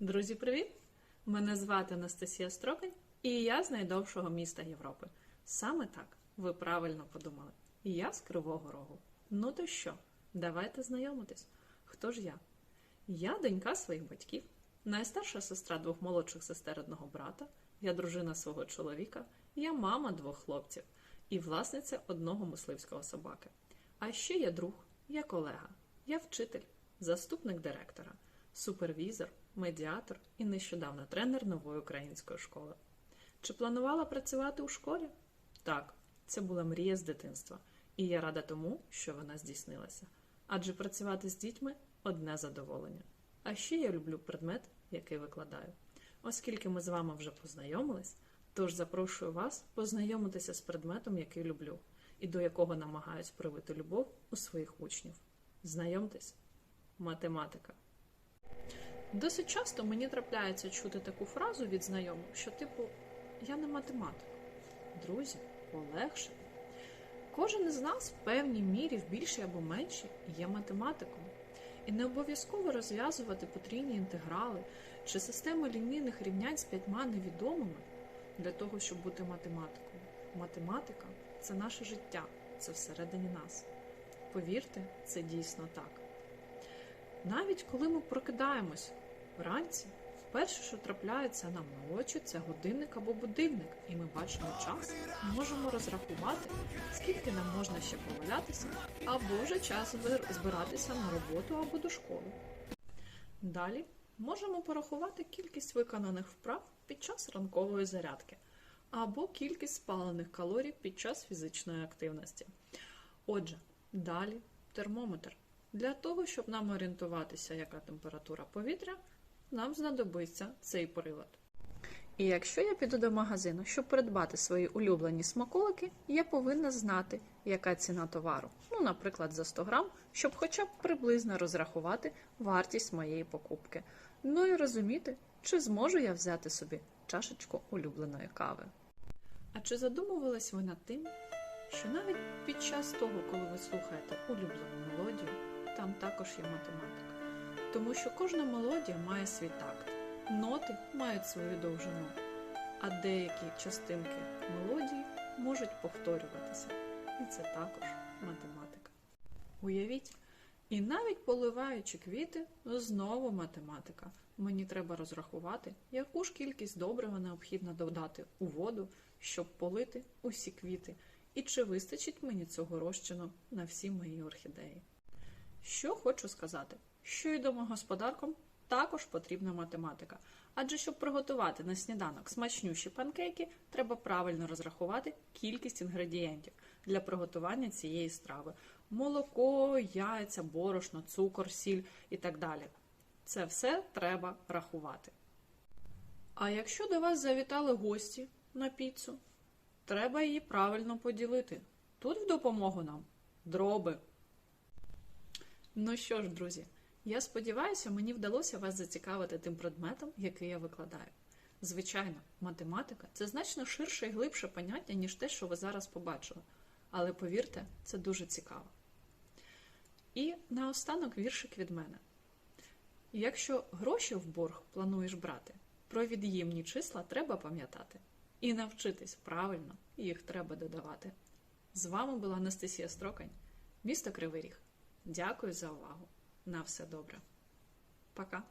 Друзі, привіт! Мене звати Анастасія Строкань, і я з найдовшого міста Європи. Саме так, ви правильно подумали. Я з Кривого Рогу. Ну то що, давайте знайомитись. Хто ж я? Я донька своїх батьків, найстарша сестра двох молодших сестер одного брата, я дружина свого чоловіка, я мама двох хлопців і власниця одного мисливського собаки. А ще я друг, я колега, я вчитель, заступник директора, супервізор, медіатор і нещодавно тренер нової української школи. Чи планувала працювати у школі? Так, це була мрія з дитинства, і я рада тому, що вона здійснилася. Адже працювати з дітьми одне задоволення. А ще я люблю предмет, який викладаю. Оскільки ми з вами вже познайомились, тож запрошую вас познайомитися з предметом, який люблю, і до якого намагаюсь привити любов у своїх учнів. Знайомтесь, математика. Досить часто мені трапляється чути таку фразу від знайомих, що типу я не математик. Друзі, полегше. Кожен із нас в певній мірі, в більшій або меншій, є математиком. І не обов'язково розв'язувати потрійні інтеграли чи системи лінійних рівнянь з п'ятьма невідомими для того, щоб бути математиком. Математика це наше життя, це всередині нас. Повірте, це дійсно так. Навіть коли ми прокидаємось вранці, перше, що трапляється нам на очі, це годинник або будильник, і ми бачимо час, можемо розрахувати, скільки нам можна ще повалятися, або вже час збиратися на роботу або до школи. Далі можемо порахувати кількість виконаних вправ під час ранкової зарядки, або кількість спалених калорій під час фізичної активності. Отже, далі термометр. Для того, щоб нам орієнтуватися, яка температура повітря, нам знадобиться цей прилад. І якщо я піду до магазину, щоб придбати свої улюблені смаколики, я повинна знати, яка ціна товару. Ну, наприклад, за 100 грам, щоб хоча б приблизно розрахувати вартість моєї покупки. Ну і розуміти, чи зможу я взяти собі чашечку улюбленої кави. А чи задумувались ви над тим, що навіть під час того, коли ви слухаєте улюблену мелодію, там також є математика. Тому що кожна мелодія має свій такт, ноти мають свою довжину, а деякі частинки мелодії можуть повторюватися. І це також математика. Уявіть, і навіть поливаючи квіти, знову математика. Мені треба розрахувати, яку ж кількість добрива необхідно додати у воду, щоб полити усі квіти, і чи вистачить мені цього розчину на всі мої орхідеї. Що хочу сказати, що й домогосподаркам також потрібна математика. Адже щоб приготувати на сніданок смачнющі панкейки, треба правильно розрахувати кількість інгредієнтів для приготування цієї страви: молоко, яйця, борошно, цукор, сіль і так далі. Це все треба рахувати. А якщо до вас завітали гості на піцу, треба її правильно поділити. Тут в допомогу нам дроби. Ну що ж, друзі, я сподіваюся, мені вдалося вас зацікавити тим предметом, який я викладаю. Звичайно, математика це значно ширше і глибше поняття, ніж те, що ви зараз побачили. Але повірте, це дуже цікаво. І наостанок віршик від мене. Якщо гроші в борг плануєш брати, про від'ємні числа треба пам'ятати. І навчитись правильно їх треба додавати. З вами була Анастасія Строкань, місто Кривий Ріг. Дякую за увагу. На все добре. Пока.